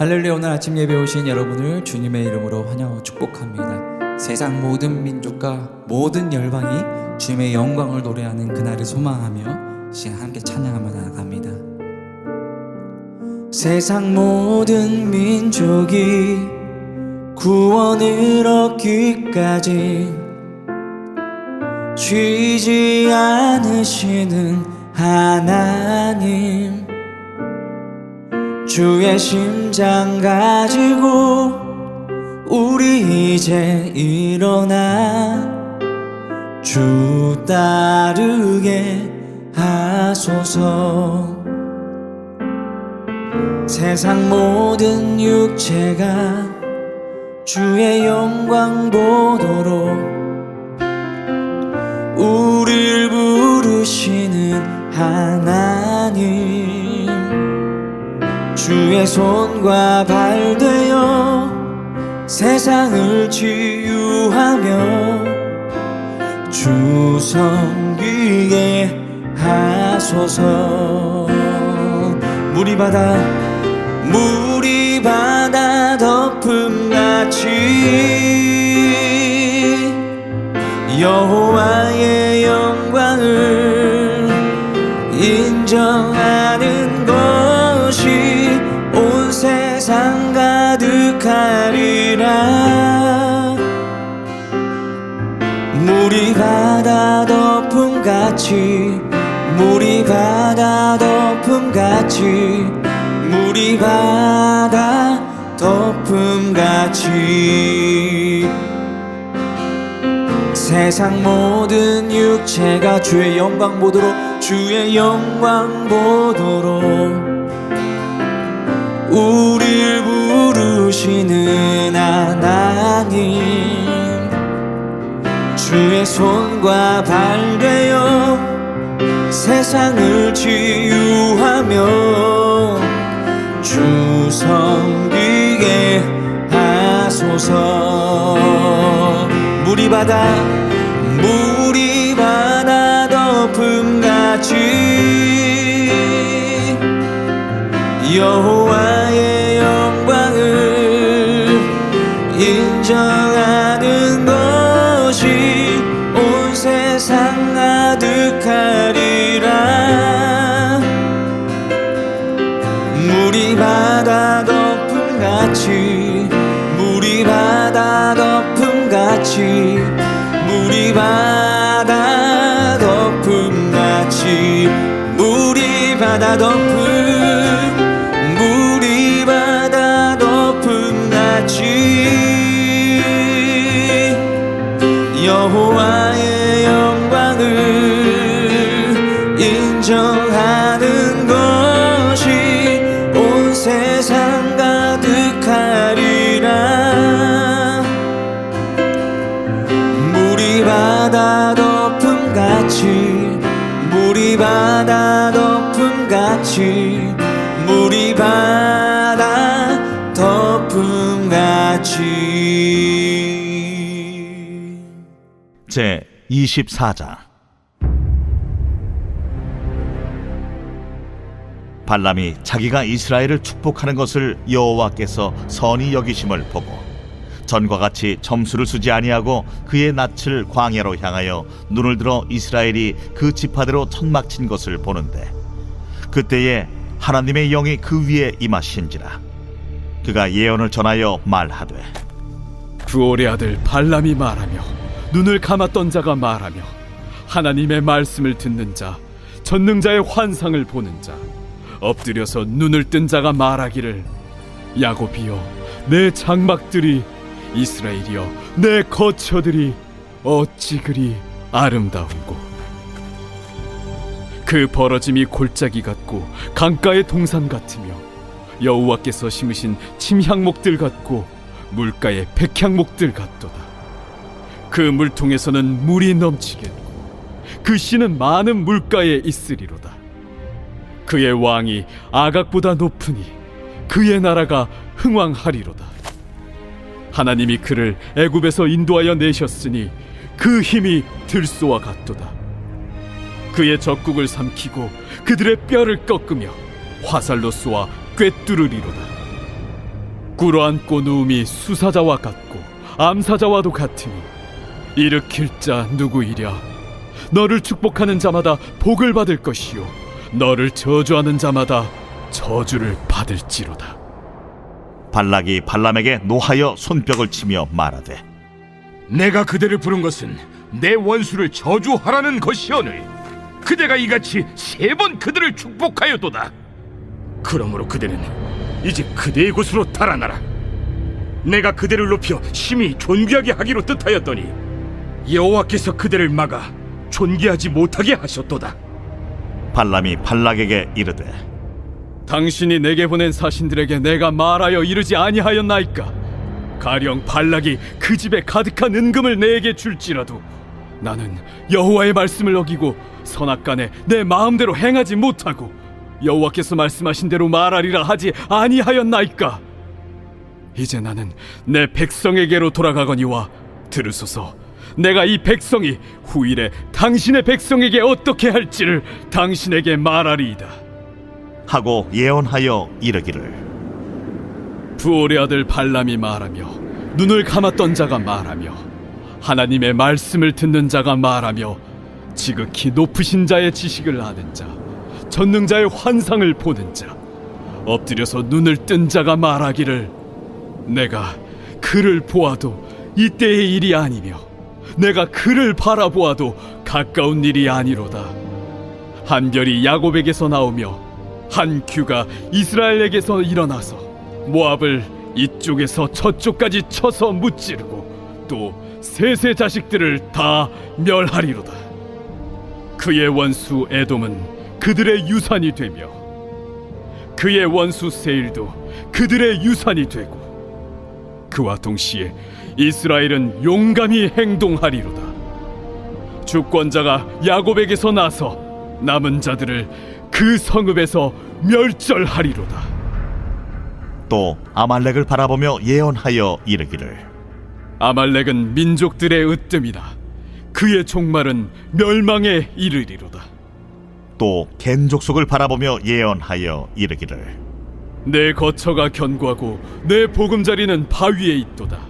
할렐루야 오늘 아침 예배 오신 여러분을 주님의 이름으로 환영하고 축복합니다. 세상 모든 민족과 모든 열방이 주님의 영광을 노래하는 그날을 소망하며 시간 함께 찬양하며 나아갑니다. 세상 모든 민족이 구원을 얻기까지 쉬지 않으시는 하나님 주의 심장 가지고 우리 이제 일어나 주 따르게 하소서. 세상 모든 육체가 주의 영광 보도록 우릴 부르시는 하나님 주의 손과 발 되어 세상을 치유하며 주 섬기게 하소서. 물이 바다 물이 바다 덮음같이 여호와의 영광을 인정하는 가득하리라. 물이 바다 덮음같이 물이 바다 덮음같이 물이 바다 덮음같이. 세상 모든 육체가 주의 영광 보도록 주의 영광 보도록. 부 르시는 하나님. 주의 손과 발 되어 세상을 치유하며 주 섬기게 하소서. 물이 바다 물이 바다 덮음같이 여호 인정하는 것이 온 세상 가득하리라. 물이 바다 덮음같이 물이 바다 덮음같이 물이 바다 덮음같이 물이 바다 덮음 여호와의 영광을 인정 제 24장 발람이 자기가 이스라엘을 축복하는 것을 여호와께서 선히 여기심을 보고 전과 같이 점수를 쓰지 아니하고 그의 낯을 광야로 향하여 눈을 들어 이스라엘이 그 지파대로 천막 친 것을 보는데 그때에 하나님의 영이 그 위에 임하신지라 그가 예언을 전하여 말하되 부올의 아들 발람이 말하며 눈을 감았던 자가 말하며 하나님의 말씀을 듣는 자 전능자의 환상을 보는 자 엎드려서 눈을 뜬 자가 말하기를 야곱이여 내 장막들이 이스라엘이여 내 거처들이 어찌 그리 아름다운고 그 벌어짐이 골짜기 같고 강가의 동산 같으며 여호와께서 심으신 침향목들 같고 물가의 백향목들 같도다. 그 물통에서는 물이 넘치겠고 그 씨는 많은 물가에 있으리로다. 그의 왕이 아각보다 높으니 그의 나라가 흥왕하리로다. 하나님이 그를 애굽에서 인도하여 내셨으니 그 힘이 들소와 같도다. 그의 적국을 삼키고 그들의 뼈를 꺾으며 화살로 쏘아 꿰뚫으리로다. 꿇어앉고 누움이 수사자와 같고 암사자와도 같으니 일으킬 자 누구이랴? 너를 축복하는 자마다 복을 받을 것이요. 너를 저주하는 자마다 저주를 받을지로다. 발락이 발람에게 노하여 손뼉을 치며 말하되 내가 그대를 부른 것은 내 원수를 저주하라는 것이오늘 그대가 이같이 세 번 그들을 축복하였도다. 그러므로 그대는 이제 그대의 곳으로 달아나라. 내가 그대를 높여 심히 존귀하게 하기로 뜻하였더니 여호와께서 그대를 막아 존귀하지 못하게 하셨도다. 발람이 발락에게 이르되 당신이 내게 보낸 사신들에게 내가 말하여 이르지 아니하였나이까? 가령 발락이 그 집에 가득한 은금을 내게 줄지라도 나는 여호와의 말씀을 어기고 선악간에 내 마음대로 행하지 못하고 여호와께서 말씀하신 대로 말하리라 하지 아니하였나이까? 이제 나는 내 백성에게로 돌아가거니와 들으소서 내가 이 백성이 후일에 당신의 백성에게 어떻게 할지를 당신에게 말하리이다. 하고 예언하여 이르기를. 부올의 아들 발람이 말하며 눈을 감았던 자가 말하며 하나님의 말씀을 듣는 자가 말하며 지극히 높으신 자의 지식을 아는 자 전능자의 환상을 보는 자 엎드려서 눈을 뜬 자가 말하기를 내가 그를 보아도 이때의 일이 아니며 내가 그를 바라보아도 가까운 일이 아니로다 한 별이 야곱에게서 나오며 한 규가 이스라엘에게서 일어나서 모압을 이쪽에서 저쪽까지 쳐서 무찌르고 또 셋의 자식들을 다 멸하리로다. 그의 원수 에돔은 그들의 유산이 되며 그의 원수 세일도 그들의 유산이 되고 그와 동시에 이스라엘은 용감히 행동하리로다. 주권자가 야곱에게서 나서 남은 자들을 그 성읍에서 멸절하리로다. 또 아말렉을 바라보며 예언하여 이르기를 아말렉은 민족들의 으뜸이나 그의 종말은 멸망에 이르리로다. 또 겐족속을 바라보며 예언하여 이르기를 내 거처가 견고하고 내 보금자리는 바위에 있도다.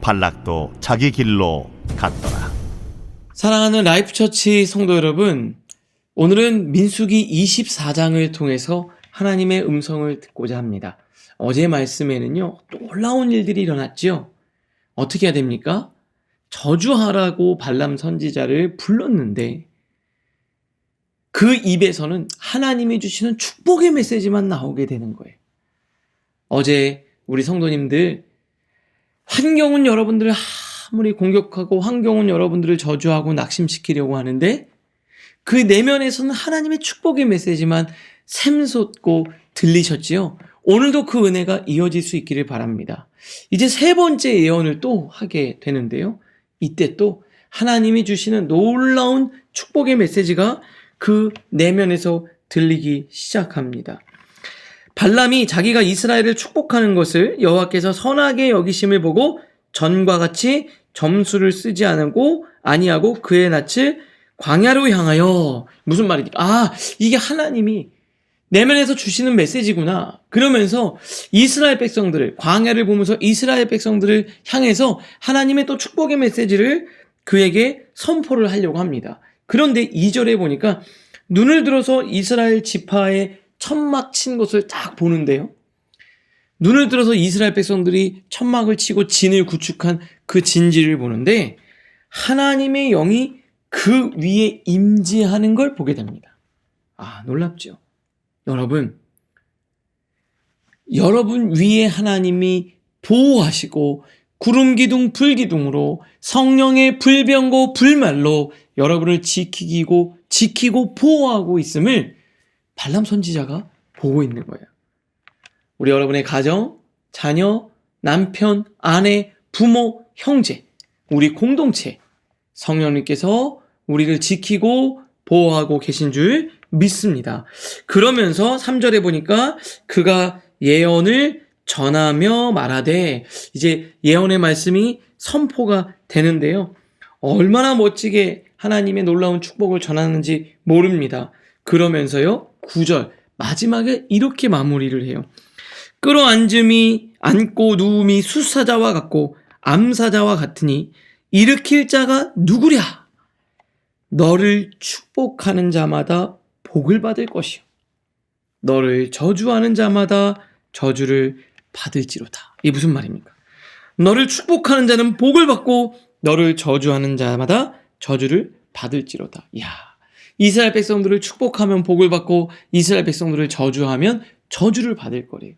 발락도 자기 길로 갔더라 사랑하는 라이프처치 성도 여러분, 오늘은 민수기 24장을 통해서 하나님의 음성을 듣고자 합니다. 어제 말씀에는요, 놀라운 일들이 일어났죠. 어떻게 해야 됩니까? 저주하라고 발람 선지자를 불렀는데, 그 입에서는 하나님이 주시는 축복의 메시지만 나오게 되는 거예요. 어제 우리 성도님들, 환경은 여러분들을 아무리 공격하고 환경은 여러분들을 저주하고 낙심시키려고 하는데 그 내면에서는 하나님의 축복의 메시지만 샘솟고 들리셨지요. 오늘도 그 은혜가 이어질 수 있기를 바랍니다. 이제 세 번째 예언을 또 하게 되는데요. 이때 또 하나님이 주시는 놀라운 축복의 메시지가 그 내면에서 들리기 시작합니다. 발람이 자기가 이스라엘을 축복하는 것을 여호와께서 선하게 여기심을 보고 전과 같이 점수를 쓰지 않고 아니하고 그의 낯을 광야로 향하여 무슨 말입니까? 아 이게 하나님이 내면에서 주시는 메시지구나. 그러면서 이스라엘 백성들을 광야를 보면서 이스라엘 백성들을 향해서 하나님의 또 축복의 메시지를 그에게 선포를 하려고 합니다. 그런데 2절에 보니까 눈을 들어서 이스라엘 지파의 천막 친 것을 딱 보는데요. 눈을 들어서 이스라엘 백성들이 천막을 치고 진을 구축한 그 진지를 보는데 하나님의 영이 그 위에 임재하는 걸 보게 됩니다. 아, 놀랍죠? 여러분, 여러분 위에 하나님이 보호하시고 구름 기둥 불 기둥으로 성령의 불병고 불말로 여러분을 지키고 지키고 보호하고 있음을 발람 선지자가 보고 있는 거예요. 우리 여러분의 가정 자녀, 남편, 아내, 부모, 형제, 우리 공동체, 성령님께서 우리를 지키고 보호하고 계신 줄 믿습니다. 그러면서 3절에 보니까 그가 예언을 전하며 말하되 이제 예언의 말씀이 선포가 되는데요. 얼마나 멋지게 하나님의 놀라운 축복을 전하는지 모릅니다. 그러면서요, 9절, 마지막에 이렇게 마무리를 해요. 끌어앉음이, 앉고 누움이 수사자와 같고 암사자와 같으니 일으킬 자가 누구랴? 너를 축복하는 자마다 복을 받을 것이요. 너를 저주하는 자마다 저주를 받을지로다. 이게 무슨 말입니까? 너를 축복하는 자는 복을 받고 너를 저주하는 자마다 저주를 받을지로다. 야, 이스라엘 백성들을 축복하면 복을 받고 이스라엘 백성들을 저주하면 저주를 받을 거래요.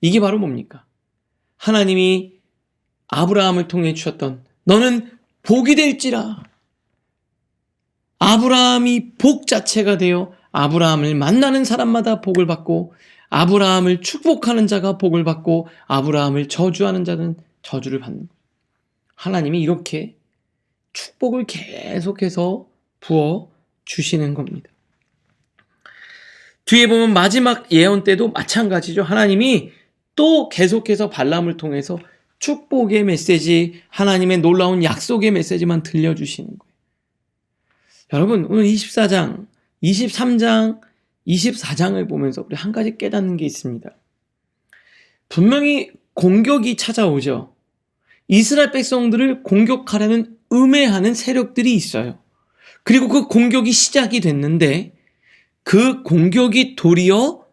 이게 바로 뭡니까? 하나님이 아브라함을 통해 주셨던 너는 복이 될지라. 아브라함이 복 자체가 되어 아브라함을 만나는 사람마다 복을 받고 아브라함을 축복하는 자가 복을 받고 아브라함을 저주하는 자는 저주를 받는. 하나님이 이렇게 축복을 계속해서 부어 주시는 겁니다. 뒤에 보면 마지막 예언 때도 마찬가지죠. 하나님이 또 계속해서 발람을 통해서 축복의 메시지, 하나님의 놀라운 약속의 메시지만 들려주시는 거예요. 여러분, 오늘 24장, 23장, 24장을 보면서 우리 한 가지 깨닫는 게 있습니다. 분명히 공격이 찾아오죠. 이스라엘 백성들을 공격하려는 음해하는 세력들이 있어요. 그리고 그 공격이 시작이 됐는데 그 공격이 도리어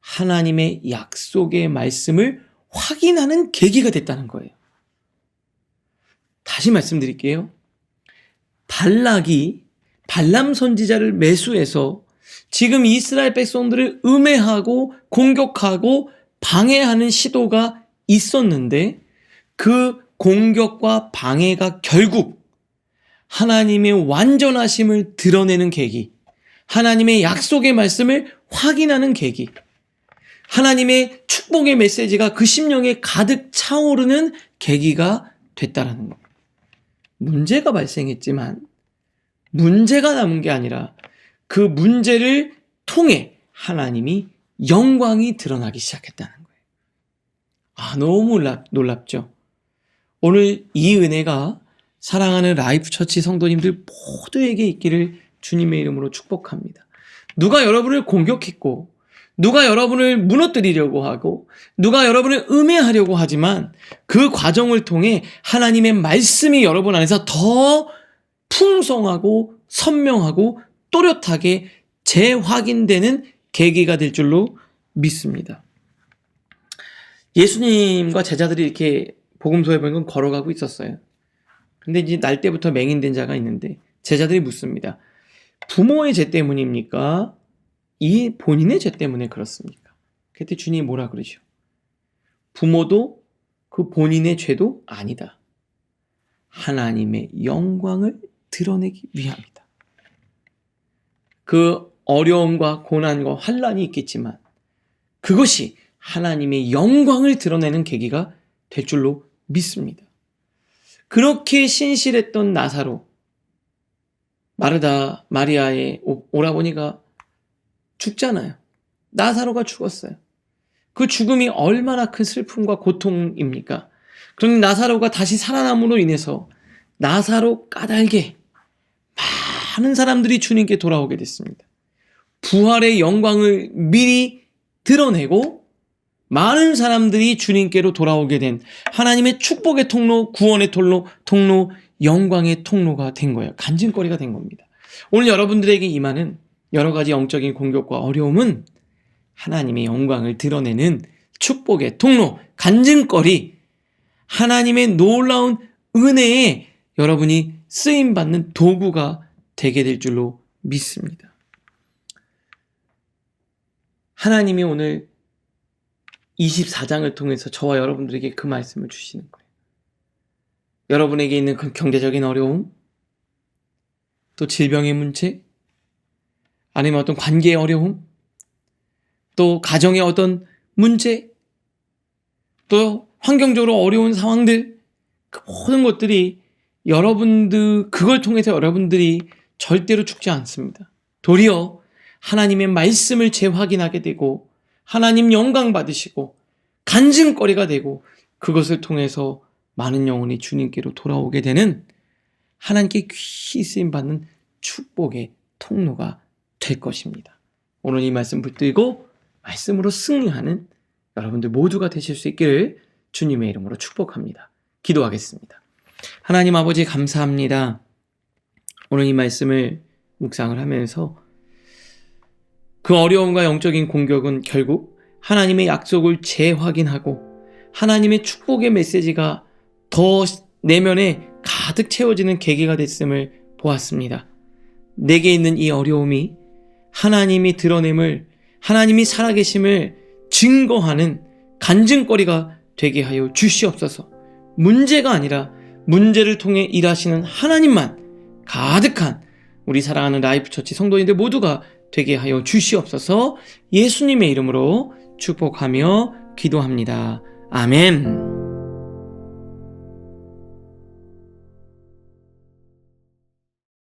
하나님의 약속의 말씀을 확인하는 계기가 됐다는 거예요. 다시 말씀드릴게요. 발락이 발람 선지자를 매수해서 지금 이스라엘 백성들을 음해하고 공격하고 방해하는 시도가 있었는데 그 공격과 방해가 결국 하나님의 완전하심을 드러내는 계기, 하나님의 약속의 말씀을 확인하는 계기, 하나님의 축복의 메시지가 그 심령에 가득 차오르는 계기가 됐다라는 겁니다. 문제가 발생했지만 문제가 남은 게 아니라 그 문제를 통해 하나님이 영광이 드러나기 시작했다는 거예요. 아, 너무 놀랍, 놀랍죠? 오늘 이 은혜가 사랑하는 라이프 처치 성도님들 모두에게 있기를 주님의 이름으로 축복합니다. 누가 여러분을 공격했고, 누가 여러분을 무너뜨리려고 하고, 누가 여러분을 음해하려고 하지만 그 과정을 통해 하나님의 말씀이 여러분 안에서 더 풍성하고 선명하고 또렷하게 재확인되는 계기가 될 줄로 믿습니다. 예수님과 제자들이 이렇게 복음서에 보면 걸어가고 있었어요. 근데 이제 날 때부터 맹인된 자가 있는데 제자들이 묻습니다. 부모의 죄 때문입니까? 이 본인의 죄 때문에 그렇습니까? 그때 주님이 뭐라 그러죠? 부모도 그 본인의 죄도 아니다. 하나님의 영광을 드러내기 위함이다. 그 어려움과 고난과 환란이 있겠지만 그것이 하나님의 영광을 드러내는 계기가 될 줄로 믿습니다. 그렇게 신실했던 나사로 마르다 마리아의 오- 오라버니가 죽잖아요. 나사로가 죽었어요. 그 죽음이 얼마나 큰 슬픔과 고통입니까? 그런데 나사로가 다시 살아남으로 인해서 나사로 까닭에 많은 사람들이 주님께 돌아오게 됐습니다. 부활의 영광을 미리 드러내고 많은 사람들이 주님께로 돌아오게 된 하나님의 축복의 통로, 구원의 통로, 통로, 영광의 통로가 된 거예요. 간증거리가 된 겁니다. 오늘 여러분들에게 임하는 여러 가지 영적인 공격과 어려움은 하나님의 영광을 드러내는 축복의 통로, 간증거리, 하나님의 놀라운 은혜에 여러분이 쓰임받는 도구가 되게 될 줄로 믿습니다. 하나님이 오늘 24장을 통해서 저와 여러분들에게 그 말씀을 주시는 거예요. 여러분에게 있는 그 경제적인 어려움, 또 질병의 문제, 아니면 어떤 관계의 어려움, 또 가정의 어떤 문제, 또 환경적으로 어려운 상황들, 그 모든 것들이 여러분들, 그걸 통해서 여러분들이 절대로 죽지 않습니다. 도리어 하나님의 말씀을 재확인하게 되고, 하나님 영광 받으시고, 간증거리가 되고, 그것을 통해서 많은 영혼이 주님께로 돌아오게 되는 하나님께 귀히 쓰임 받는 축복의 통로가 될 것입니다. 오늘 이 말씀 붙들고 말씀으로 승리하는 여러분들 모두가 되실 수 있기를 주님의 이름으로 축복합니다. 기도하겠습니다. 하나님 아버지 감사합니다. 오늘 이 말씀을 묵상을 하면서 그 어려움과 영적인 공격은 결국 하나님의 약속을 재확인하고 하나님의 축복의 메시지가 더 내면에 가득 채워지는 계기가 됐음을 보았습니다. 내게 있는 이 어려움이 하나님이 드러냄을 하나님이 살아계심을 증거하는 간증거리가 되게 하여 주시옵소서. 문제가 아니라 문제를 통해 일하시는 하나님만 가득한 우리 사랑하는 라이프 처치 성도인들 모두가 되게 하여 주시옵소서. 예수님의 이름으로 축복하며 기도합니다. 아멘.